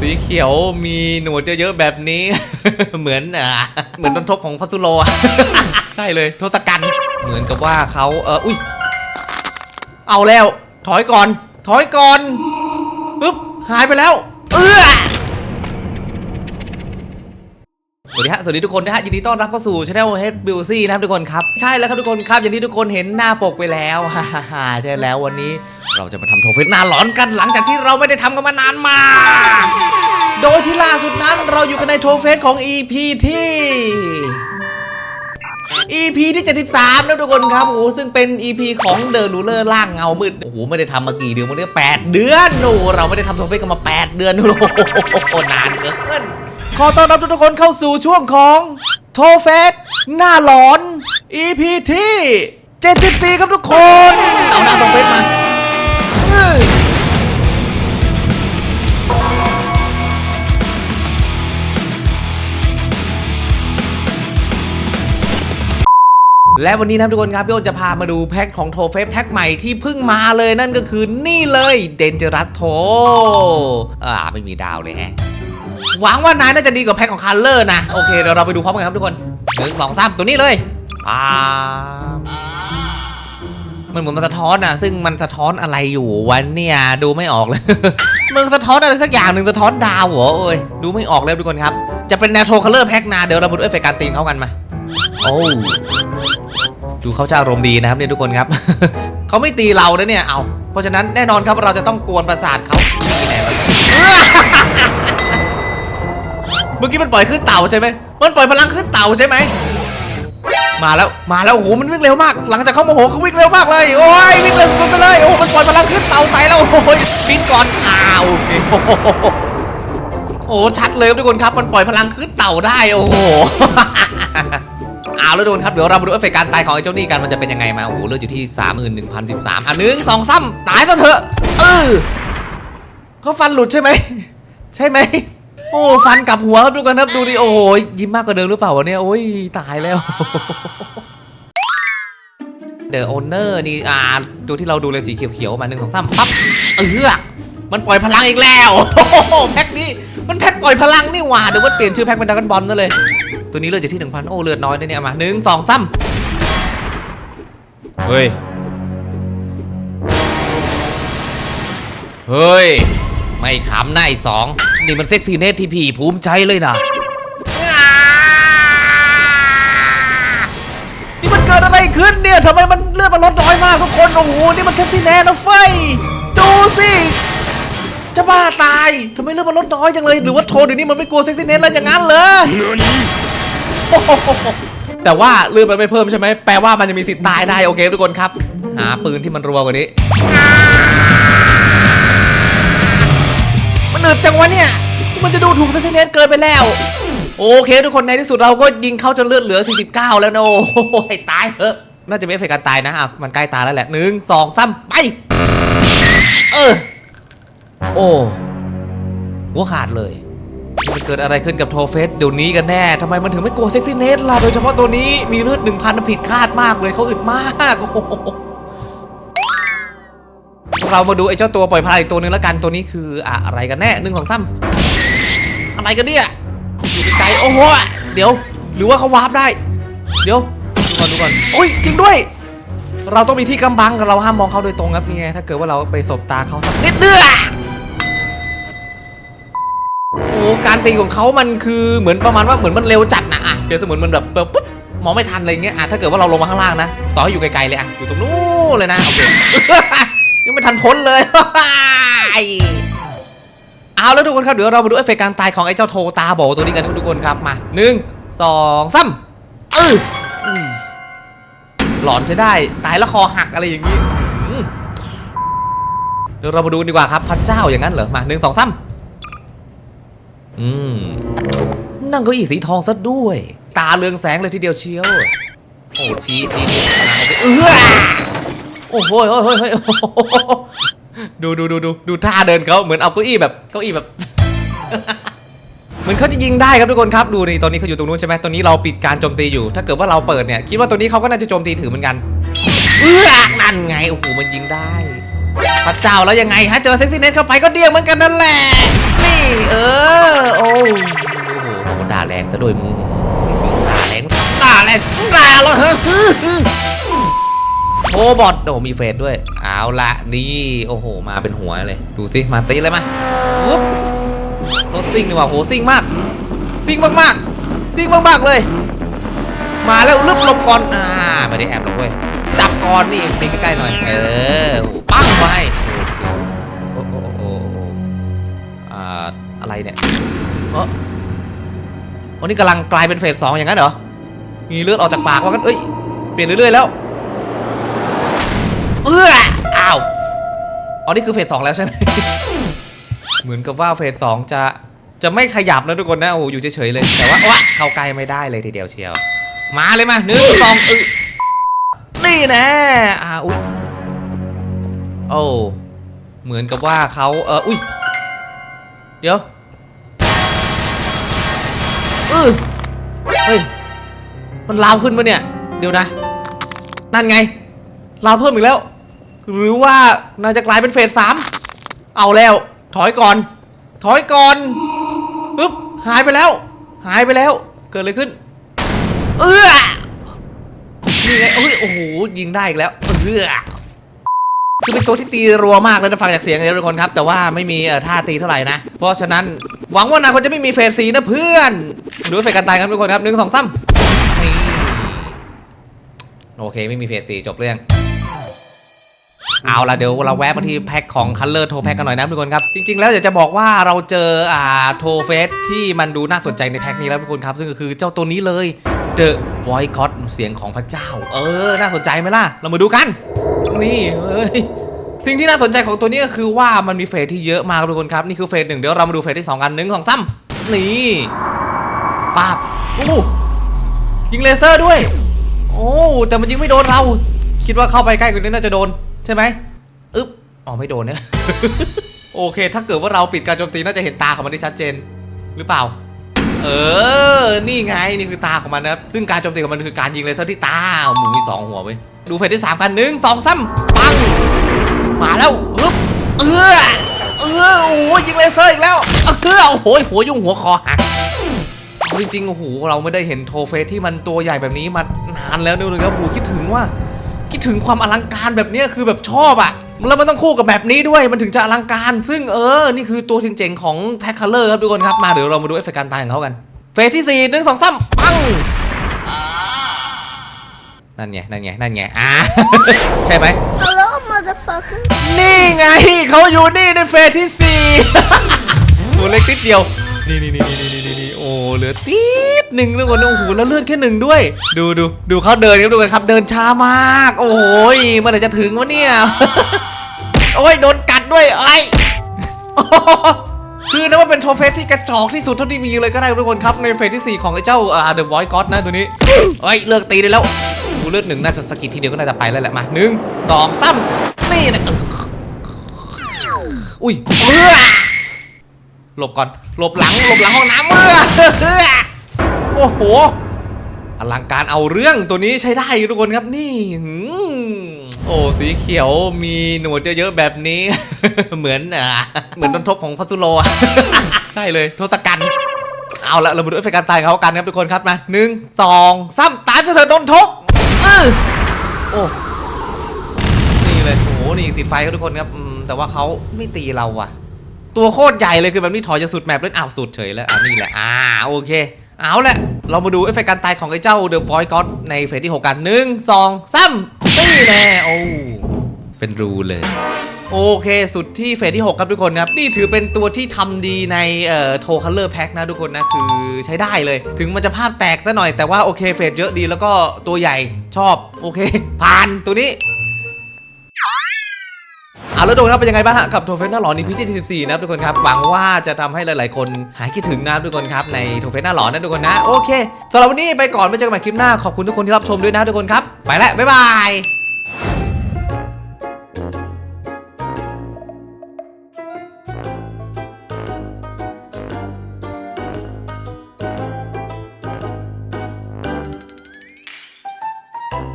สีเขียวมีหนวดเยอะๆแบบนี้ เหมือนอ่าเหมือนต้นทบของพัสุโลอะใช่เลยทศกัณฐ์เหมือนกับว่าเขาเอออุ้ยเอาแล้ว ถอยก่อน ถอยก่อนปึ๊บหายไปแล้ว เออ สวัสดีฮะสวัสดีทุกคนนะฮะยินดีต้อนรับเข้าสู่ช anel Head b u i l d นะครับทุกคนครับ ใช่แล้วครับทุกคนครับ อย่างที่ทุกคนเห็นหน้าปกไปแล้วฮ่าฮ่าใช่แล้ววันนี้เราจะมาทำโทเฟสหน้าหลอนกันหลังจากที่เราไม่ได้ทำกันมานานมาก โดยที่ล่าสุดนั้นเราอยู่กันในโทเฟสของ EP ที่ EP ที่ 73 นะทุกคนครับ โอ้โหซึ่งเป็น EP ของเดอะรูเลอร์ล่างเงามืด โอ้โห ไม่ได้ทำมากี่เดือนมันเนี่ยแปดเดือน โอ้โหเราไม่ได้ทำโทเฟสกันมา 8 เดือนโอ้โหนานเกิน ขอต้อนรับทุกคนเข้าสู่ช่วงของโทเฟสหน้าหลอน EP ที่74ครับทุกคน เอาหน้าโทเฟสมาเฮ้ยและวันนี้นะครับทุกคนครับพี่โอนจะพามาดูแพ็คของโทเฟสแพ็คใหม่ที่เพิ่งมาเลยนั่นก็คือนี่เลยเดนเจอรัสโทอ่าไม่มีดาวเลยแฮะ หวังว่านายน่าจะดีกว่าแพ็คของคัลเลอร์นะ โอเคเดี๋ยวเราไปดูพร้อมกันครับทุกคนหนึ่งสองสามตัวนี้เลยอ่ามันเหมือนมันสะท้อนอะซึ่งมันสะท้อนอะไรอยู่วันเนี่ยดูไม่ออกเลยมึงสะท้อนอะไรสักอย่างหนึ่งสะท้อนดาวเหรอโอ้ยดูไม่ออกเลยทุกคนครับ จะเป็นแนวโทคัลเลอร์แพ็คนาเดี๋ยวเรามาดูเอฟเฟกต์การตีนเขากันมา โอ้ดูเขาจะอารมณ์ดีนะครับเนี่ยทุกคนครับ เขาไม่ตีเรานะเนี่ยเอาเพราะฉะนั้นแน่นอนครับเราจะต้องกวนประสาทเขานี่แน่ มื่อกี้มันปล่อยขึ้นเต่าใช่ไหมมันปล่อยพลังขึ้นเต่าใช่ไหมมาแล้วมาแล้วโอ้โหมันวิ่งเร็วมาก หลังจากเขาโมโหเขาวิ่งเร็วมากเลยโอ้ยวิ่งเร็วสุดไปเลยโอ้โหมันปล่อยพลังขึ้นเต่าใส่แล้วโอ้ยบินก่อนอ้าวโอเคโอ้โหโอ้โหชัดเลยทุกคนครับมันปล่อยพลังขึ้นเต่าได้โอ้โหเอาแล้วทุกคนครับเดี๋ยวเรามาดูเอฟเฟกต์การตายของไอ้เจ้านี่กันมันจะเป็นยังไงมาโอ้โหเลือดอยู่ที่31,013อะหนึ่งสองซ้ำตายซะเถอะเออเขาฟันหลุดใช่ไหมใช่ไหม โอ้ฟันกับหัวครับทุกคนครับดูดิโอ้โหยิ้มมากกว่าเดิมหรือเปล่าวะเนี่ยโอ้ยตายแล้วเดอะโอเนอร์นี่อ่าตัวที่เราดูเลยสีเขียวๆมาหนึ่งสองสามปั๊บเออมันปล่อยพลังอีกแล้วโอ้โหแพ็คนี้มันแพ็คปล่อยพลังนี่หว่าเดี๋ยวว่าเปลี่ยนชื่อแพ็คเป็นดรากันบอลซะเลย ตัวนี้เลือดอยู่ที่หนึ่งพันโอ้เลือดน้อยเนี่ยมาหนึ่งสองสามเฮ้ย เฮ้ย ไม่ขำหน้าไอ้สองนี่มันเซ็กซี่เนทที่พี่ภูมิใจเลยนะนี่มันเกิดอะไรขึ้นเนี่ยทำไมมันเลือดมันลดน้อยมากทุกคนโอ้โหนี่มันเซ็กซี่แนทนะเฟดูสิจะบ้าตายทำไมเลือดมันลดน้อยจังเลยหรือว่าโทนเดี๋ยวนี้มันไม่กลัวเซ็กซี่เนทแล้วอย่างนั้นเหรอโอ้โหแต่ว่าเลือดมันไม่เพิ่มใช่ไหมแปลว่ามันจะมีสิทธิ์ตายได้โอเคทุกคนครับ หาปืนที่มันรัวกว่านี้ หนึบจังวะเนี่ย มันจะดูถูกเซนติเนตเกินไปแล้ว โอเค ทุกคนในที่สุดเราก็ยิงเขาจนเลือดเหลือ 49 แล้วนะโอ้โหให้ตายเถอะน่าจะไม่เอฟเฟกการตายนะอะมันใกล้ตายแล้วแหละหนึ่งสองสามไป เออ โอ้หัวขาดเลยมันเกิดอะไรขึ้นกับโทเฟสเดี๋ยวนี้กันแน่ทำไมมันถึงไม่กลัวเซ็กซี่เนสล่ะ โดยเฉพาะตัวนี้มีเลือดหนึ่งพันผิดคาดมากเลยเขาอึดมากโอ้โห เรามาดูไอ้เจ้าตัวปล่อยพลังอีกตัวนึงแล้วกันตัวนี้คืออะไรกันแน่หนึ่งสองสามอะไรกันเนี่ยอยู่ไกลโอ้โหเดี๋ยว หรือว่าเขาวาร์ปได้ เดี๋ยวดูก่อนดูก่อนโอ้ยจริงด้วย เราต้องมีที่กำบังเราห้ามมองเขาโดยตรงครับนี่ไงถ้าเกิดว่าเราไปสบตาเขาสักนิดเนื้อโอ้การตีของเขามันคือเหมือนประมาณว่าเหมือนมันเร็วจัดนะอะเดี๋ยวเสมือนมันแบบแบบปุ๊บมองไม่ทันอะไรเงี้ยอะถ้าเกิดว่าเราลงมาข้างล่างนะ ต่อให้อยู่ไกลๆเลยอะอยู่ตรงนู้นเลยนะโอเค ยังไม่ทันพ้นเลย เอาแล้วทุกคนครับเดี๋ยวเรามาดูเอฟเฟกต์การตายของไอ้เจ้าโทตาโบตัวนี้กันทุกคนครับมาหนึ่งสองสามเออหลอนใช้ได้ตายแล้วคอหักอะไรอย่างงี้เดี๋ยวเรามาดูดีกว่าครับพระเจ้าอย่างนั้นเหรอมาหนึ่งสองสามอืมนั่งเก้าอี้สีทองซะด้วย ตาเรืองแสงเลยทีเดียวเชียว โอ้ชี้ชี้ชี้เออ โอ้โหเฮ้ยเฮ้ยเฮ้ยโอ้โหดูดูดูดูดูท่าเดินเขาเหมือนเอาเก้าอี้แบบเก้าอี้แบบเหมือนเขาจะยิงได้ครับทุกคนครับดูนี่ตอนนี้เขาอยู่ตรงนู้นใช่ไหมตอนนี้เราปิดการโจมตีอยู่ ถ้าเกิดว่าเราเปิดเนี่ยคิดว่าตัวนี้เขาก็น่าจะโจมตีถือเหมือนกันเอื้อนั่นไงโอ้โหมันยิงได้พระเจ้าแล้วยังไงฮะเจอเซ็กซี่เน็ตเข้าไปก็เดี้ยงเหมือนกันนั่นแหละนี่เออโอ้โหด่าแรงซะด้วยมึงด่าแรงด่าแรงด่าเหรอฮะ โอบอทโอ้มีเฟสด้วย เอาละนี่โอ้โห มาเป็นหัวเลย ดูสิมาตีเลยมาปุ๊บรถซิ่งนี่หว่าโหซิ่งมาก ซิ่งมากๆ ซิ่งมากๆเลย มาแล้วลึบหลบก่อนอ่าไม่ได้แอบหรอกเว้ยจับก่อนนี่ตีใกล้ๆหน่อย เออปั้งไปโอ้โหโอ้โหโอ้โหอ่าอะไรเนี่ยเออวันนี้กำลังกลายเป็นเฟสสองอย่างนั้นเหรอมีเลือดออกจากปากว่ากันเอ้ยเปลี่ยนเรื่อยๆแล้ว เอื้ออ้าวอ๋อนี่คือเฟสสองแล้วใช่ไหม เหมือนกับว่าเฟสสองจะจะไม่ขยับนะทุกคนนะโอ้โหอยู่เฉยๆเลย แต่ว่าวะเข้าใกล้ไม่ได้เลยทีเดียวเชียว มาเลยมาหนึ่งสองอึนี่แน่อ่าอุ้ยโอ้เหมือนกับว่าเขาเอออุ้ยเดี๋ยวเออเฮ้ยมันลามขึ้นมาเนี่ย เดี๋ยวนะ นั่นไงลามเพิ่มอีกแล้ว หรือว่าน่าจะกลายเป็นเฟสสามเอาแล้ว ถอยก่อน ถอยก่อนปึ๊บหายไปแล้ว หายไปแล้ว เกิดอะไรขึ้น เอื้อนี่ไงเอ้ยโอ้โหยิงได้อีกแล้วเอื้อคือเป็นตัวที่ตีรัวมากเลยนะฟังจากเสียงเลยทุกคนครับ แต่ว่าไม่มีเออท่าตีเท่าไหร่นะ เพราะฉะนั้นหวังว่านาคนจะไม่มีเฟสสีนะเพื่อนดูเฟสกันตายกันทุกคนครับหนึ่งสองสามโอเคไม่มีเฟสสีจบเรื่อง เอาละเดี๋ยวเราแวะมาที่แพ็คของคัลเลอร์โทแพ็คกันหน่อยนะทุกคนครับ จริง ๆ แล้วอยากจะบอกว่าเราเจออ่าโทเฟสที่มันดูน่าสนใจในแพ็คนี้แล้วทุกคนครับ ซึ่งก็คือเจ้าตัวนี้เลย The Voice God เสียงของพระเจ้า เออ น่าสนใจไหมล่ะ เรามาดูกัน นี่เฮ้ยสิ่งที่น่าสนใจของตัวนี้ก็คือว่ามันมีเฟสที่เยอะมากทุกคนครับ นี่คือเฟสหนึ่งเดี๋ยวเรามาดูเฟสที่สองกันหนึ่งสองสามนี่ป้าบอู้ยิงเลเซอร์ด้วย โอ้แต่มันยิงไม่โดนเรา คิดว่าเข้าไปใกล้กว่านี้น่าจะโดน ใช่ไหมอึ๊บอ๋อไม่โดนเนี่ยโอเค ถ้าเกิดว่าเราปิดการโจมตีน่าจะเห็นตาของมันได้ชัดเจนหรือเปล่า เออ นี่ไงนี่คือตาของมันนะครับซึ่งการโจมตีของมันคือการยิงเลเซอร์ที่ตาหมูมีสองหัวเว้ยดูเฟสที่สามกันหนึ่งสองสามปังมาแล้วฮึบเออเออโอ้ยยิงเลเซอร์อีกแล้วเออโอ้โหหัวยุ่งหัวคอหักจริงๆโอ้โหเราไม่ได้เห็นโทเฟสที่มันตัวใหญ่แบบนี้มานานแล้วนึกเลยครับโอ้โหคิดถึงว่า คิดถึงความอลังการแบบเนี้ยคือแบบชอบอะแล้วมันต้องคู่กับแบบนี้ด้วยมันถึงจะอลังการ ซึ่งเออ นี่คือตัวเจ๋งๆของแพ็คคัลเลอร์ครับทุกคนครับมาเดี๋ยวเรามาดูเอฟเฟกต์การตายของเขากันเฟสที่สี่หนึ่งสองสามปังนั่นไงนั่นไงนั่นไงอ่าใช่ไหม Hello, motherfucker. นี่ไงเขาอยู่นี่ในเฟสที่สี่ตัวเล็กนิดเดียวนี่นี่นี่นี่นี่นี่นี่โอ้เหลือติดหนึ่งทุกคนโอ้โหแล้วเลือดแค่หนึ่งด้วย ดูดูดูเขาเดินครับทุกคนครับเดินช้ามาก โอ้ยเมื่อไหร่จะถึงวะเนี่ยโอ้ยโดนกัดด้วยไอ้คือนับว่าเป็นโทเฟสที่กระจอกที่สุดเท่าที่มีเลยก็ได้ทุกคนครับในเฟสที่ 4 ของไอ้เจ้าอ่า The Voice God นะตัวนี้เฮ้ยเลิกตีได้แล้วกูเลือดหนึ่งน่าจะสกิดทีเดียวก็น่าจะไปแล้วแหละมาหนึ่งสองสามนี่นะอุ้ยเมื่อ หลบก่อน หลบหลัง หลบหลังห้องน้ำเมื่อโอ้โห อลังการเอาเรื่องตัวนี้ใช้ได้ทุกคนครับนี่โอ้สีเขียวมีหนวดเยอะๆแบบนี้ เหมือนอ่าเหมือนต้นทบของพัสุโลใช่เลยทศกัณฐ์เอาละเรามาดูเอฟเฟกต์การตายของเขากันครับทุกคนครับมาหนึ่งสองสามตายเถอโดนทกโอ้นี่เลยโอ้โหนี่ติดไฟครับทุกคนครับแต่ว่าเขาไม่ตีเราว่ะ ตัวโคตรใหญ่เลยคือแบบนี้ถอยจะสุดแมปเล่นอ้าวสุดเฉยแล้วอ่านี่แหละอ่าโอเค เอาแหละเรามาดูเอฟเฟกต์การตายของไอ้เจ้า The Voice God ในเฟสที่ 6 กันหนึ่งสองสามนี่แน่โอ้เป็นรูเลยโอเค สุดที่เฟสที่ 6 ครับทุกคนครับ นี่ถือเป็นตัวที่ทำดีในเอ่อโทคัลเลอร์แพ็คนะทุกคนนะ คือใช้ได้เลย ถึงมันจะภาพแตกซะหน่อยแต่ว่าโอเคเฟสเยอะดีแล้วก็ตัวใหญ่ชอบ โอเค ผ่านตัวนี้ แล้วโดนครับเป็นยังไงบ้างฮะกับโทเฟนหน้าหลอนในพีจี14นะครับทุกคนครับหวังว่าจะทำให้หลาย ๆ คนหายคิดถึงนะครับทุกคนครับในโทเฟนหน้าหลอนนะทุกคนนะโอเคสำหรับวันนี้ไปก่อนไปเจอกันใหม่คลิปหน้าขอบคุณทุกคนที่รับชมด้วยนะทุกคนครับไปแล้วบ๊ายบาย